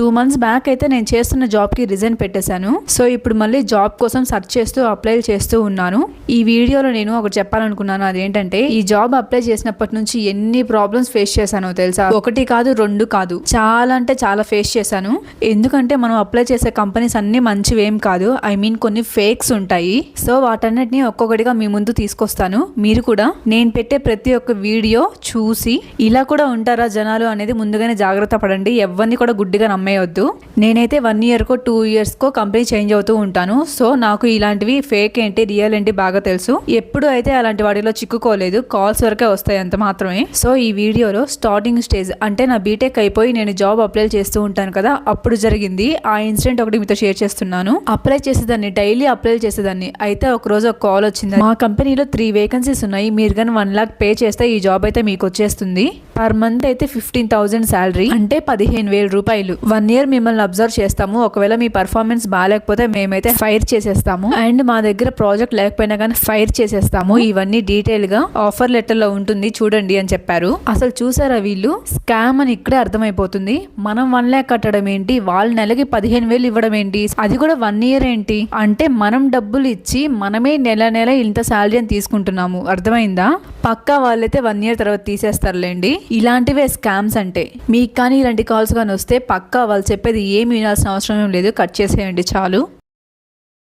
Two months back అయితే నేను చేస్తున్న జాబ్కి రిజైన్ పెట్టేశాను. సో ఇప్పుడు మళ్ళీ జాబ్ కోసం సెర్చ్ చేస్తూ అప్లై చేస్తూ ఉన్నాను. ఈ వీడియోలో నేను ఒకటి చెప్పాలనుకున్నాను. అదేంటంటే ఈ జాబ్ అప్లై చేసినప్పటి నుంచి ఎన్ని ప్రాబ్లమ్స్ ఫేస్ చేశానో తెలుసా? ఒకటి కాదు రెండు కాదు. చాలా అంటే చాలా ఫేస్ చేశాను. ఎందుకంటే మనం అప్లై చేసే కంపెనీస్ అన్ని మంచివేం కాదు. ఐ మీన్ కొన్ని ఫేక్స్ ఉంటాయి. సో వాటన్నిటిని ఒక్కొక్కటిగా మీ ముందు తీసుకొస్తాను. మీరు కూడా నేను పెట్టే ప్రతి ఒక్క వీడియో చూసి ఇలా కూడా ఉంటారా జనాలు అనేది ముందుగానే జాగ్రత్త పడండి. ఎవరిని కూడా గుడ్డిగా నమ్మేయొద్దు. నేనైతే వన్ ఇయర్కో టూ ఇయర్స్కో కంపెనీ చేంజ్ అవుతూ ఉంటాను. సో నాకు ఇలాంటివి ఫేక్ ఏంటి రియల్ ఏంటి బాగా తెలుసు. ఎప్పుడు అయితే అలాంటి వాటిలో చిక్కుకోలేదు. కాల్స్ వరకే వస్తాయి అంత మాత్రమే. సో ఈ వీడియోలో స్టార్టింగ్ స్టేజ్ అంటే నా బీటెక్ అయిపోయి నేను జాబ్ అప్లై చేస్తూ ఉంటాను కదా అప్పుడు జరిగింది. ఆ ఇన్సిడెంట్ ఒకటి మీతో షేర్ చేస్తున్నాను. అప్లై చేసేదాన్ని డైలీ అప్లై చేసేదాన్ని. అయితే ఒక రోజు ఒక కాల్ వచ్చింది. మా కంపెనీలో త్రీ వేకెన్సీస్ ఉన్నాయి. మీరు కానీ వన్ లాక్ పే చేస్తే ఈ జాబ్ అయితే మీకు వచ్చేస్తుంది. పర్ మంత్ అయితే ఫిఫ్టీన్ థౌసండ్ శాలరీ అంటే పదిహేను వేల రూపాయలు. వన్ ఇయర్ మిమ్మల్ని అబ్జర్వ్ చేస్తాము. ఒకవేళ మీ పర్ఫార్మెన్స్ బాగాలేకపోతే మేమైతే ఫైర్ చేసేస్తాము. అండ్ మా దగ్గర ప్రాజెక్ట్ లేకపోయినా కానీ ఫైర్ చేసేస్తాము. ఇవన్నీ డీటెయిల్గా ఆఫర్ లెటర్లో ఉంటుంది. చూడండి అని చెప్పారు. అసలు చూసారా వీళ్ళు? స్కామ్ అని ఇక్కడే అర్థమైపోతుంది. మనం వన్ ల్యాక్ కట్టడం ఏంటి? వాళ్ళ నెలకి పదిహేను వేలు ఇవ్వడం ఏంటి? అది కూడా వన్ ఇయర్ ఏంటి? అంటే మనం డబ్బులు ఇచ్చి మనమే నెల నెల ఇంత శాలరీ అని తీసుకుంటున్నాము. అర్థమైందా? పక్కా వాళ్ళైతే వన్ ఇయర్ తర్వాత తీసేస్తారులేండి. ఇలాంటివే స్కామ్స్ అంటే. మీకు కానీ ఇలాంటి కాల్స్ కానీ వస్తే పక్కా వాళ్ళు చెప్పేది ఏమి వినాల్సిన అవసరం ఏం లేదు. కట్ చేసేయండి చాలు.